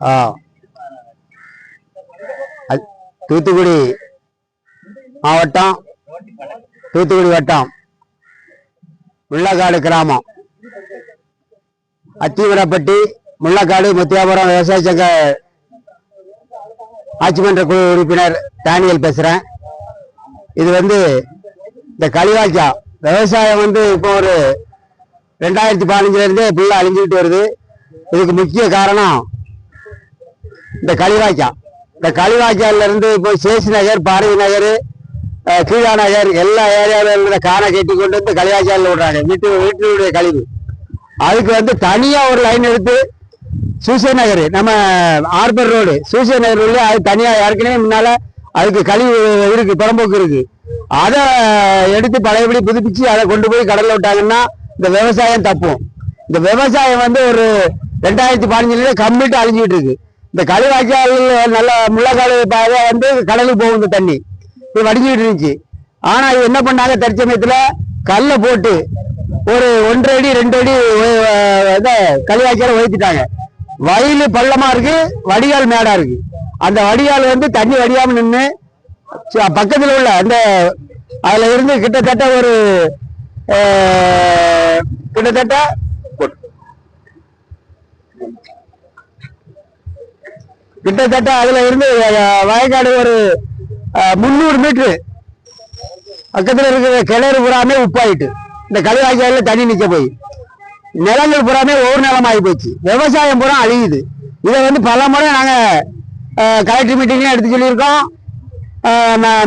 ஆ. தூத்துக்குடி மாவட்டம் தூத்துக்குடி வட்டம் முள்ளக்காடு கிராமம். அத்திவரப்பட்டி முள்ளக்காடு முத்தியாபுரம் விவசாய சங்க ஆட்சிமன்ற குழு உறுப்பினர் டேனியல் பேசுறேன். இது வந்து இந்த களிவாய்க்கா விவசாயம் வந்து இப்போ ஒரு ரெண்டாயிரத்தி பதினஞ்சுலேருந்தே ஃபுல்லாக அழிஞ்சுக்கிட்டு வருது. இதுக்கு முக்கிய காரணம் இந்த களிவாய்க்கா இந்த களிவாய்க்காலிருந்து இப்போ சேஷ் நகர் பாரதி நகர் கீழா நகர் எல்லா ஏரியாவில் இருக்கிற காணை கட்டி கொண்டு வந்து களிவாய்க்காலில் விடுறாங்க. வீட்டு வீட்டினுடைய கழிவு. அதுக்கு வந்து தனியாக ஒரு லைன் எடுத்து சூசை நகர் நம்ம ஆர்பர் ரோடு சூசே நகர் உள்ள அது தனியாக ஏற்கனவே முன்னால் அதுக்கு கழிவு இருக்குது புறம்போக்கு இருக்குது அதை எடுத்து பழையபடி புதுப்பிச்சு அதை கொண்டு போய் கடலில் விட்டாங்கன்னா இந்த விவசாயம் தப்பும். இந்த விவசாயம் வந்து ஒரு ரெண்டாயிரத்தி பதினஞ்சுல கம்ப்ளீட்டாக அழிஞ்சிட்டு இருக்கு. இந்த கழிவாய்க்கால் நல்ல முள்ளக்காடு பாதை வந்து கடலுக்கு போகும் இந்த தண்ணி. இது வடிஞ்சுக்கிட்டு இருந்துச்சு. ஆனால் இது என்ன பண்ணாங்க? தற்சமயத்துல கல்லை போட்டு ஒரு ஒன்றரை அடி ரெண்டு அடி இதை இத உயர்த்திட்டாங்க. வயல் பள்ளமாக இருக்கு வடிகால் மேடாக இருக்கு. அந்த வடிகால் வந்து தண்ணி வடியாமல் நின்று பக்கத்தில் உள்ள அந்த அதில் இருந்து கிட்டத்தட்ட ஒரு கிட்டத்தட்ட கிட்டத்தட்ட அதுல இருந்து வயக்காடு ஒரு முந்நூறு மீட்டரு பக்கத்தில் இருக்கிற கிணறு புறாமே உப்பாயிட்டு. இந்த கழிவாய்க்கால தண்ணி நிற்க போய். நிலங்கள் புறாமே ஒவ்வொரு நிலம் ஆகி போச்சு. விவசாயம் பூரா அழியுது. இதை வந்து பல முறை நாங்கள் கலெக்டர் மீட்டிங்லையும் எடுத்து சொல்லியிருக்கோம்.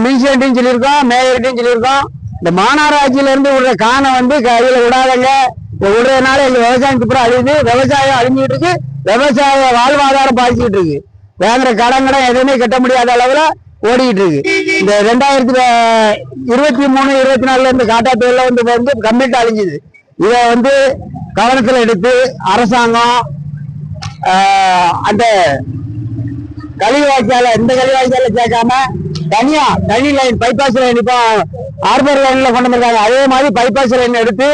மினிஸ்டர்ட்டையும் சொல்லியிருக்கோம். மேயர்கிட்டையும் சொல்லியிருக்கோம். இந்த மாநகராட்சியிலேருந்து விடுற காணை வந்து கையில் விடாதங்க. விடுறதுனால எங்கள் விவசாயத்துக்கு பூரா அழியுது. விவசாயம் அழிஞ்சிட்டு இருக்கு. விவசாய வாழ்வாதாரம் பாதிச்சுட்டு இருக்கு. வாங்குற கடன் கடன் எதுவுமே கட்ட முடியாத அளவில் ஓடிக்கிட்டு இருக்கு. இந்த ரெண்டாயிரத்தி இருபத்தி மூணு இருபத்தி நாலுல இருந்து காட்டாத்தூர்ல வந்து வந்து கம்ப்ளீட் அழிஞ்சுது. இதை வந்து கவனத்தில் எடுத்து அரசாங்கம் அந்த கழிவாய்க்கால இந்த கழிவாய்க்கால சேர்க்காம தனியா தனி லைன் பைபாஸ் லைன் இப்போ ஹார்பர் லைன்ல கொண்டு வந்திருக்காங்க. அதே மாதிரி பைபாஸ் லைன் எடுத்து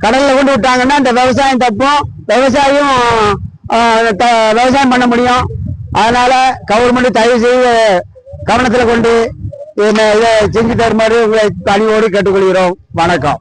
கடல்ல கொண்டு விட்டாங்கன்னா இந்த விவசாயம் தப்பும் விவசாயம் த- விவசாயம் பண்ண முடியும். அதனால கவர்மெண்ட் தயவு செய்து கவனத்தில் கொண்டு இதை செஞ்சு தருமாறு பணியோடு கேட்டுக்கொள்கிறோம். வணக்கம்.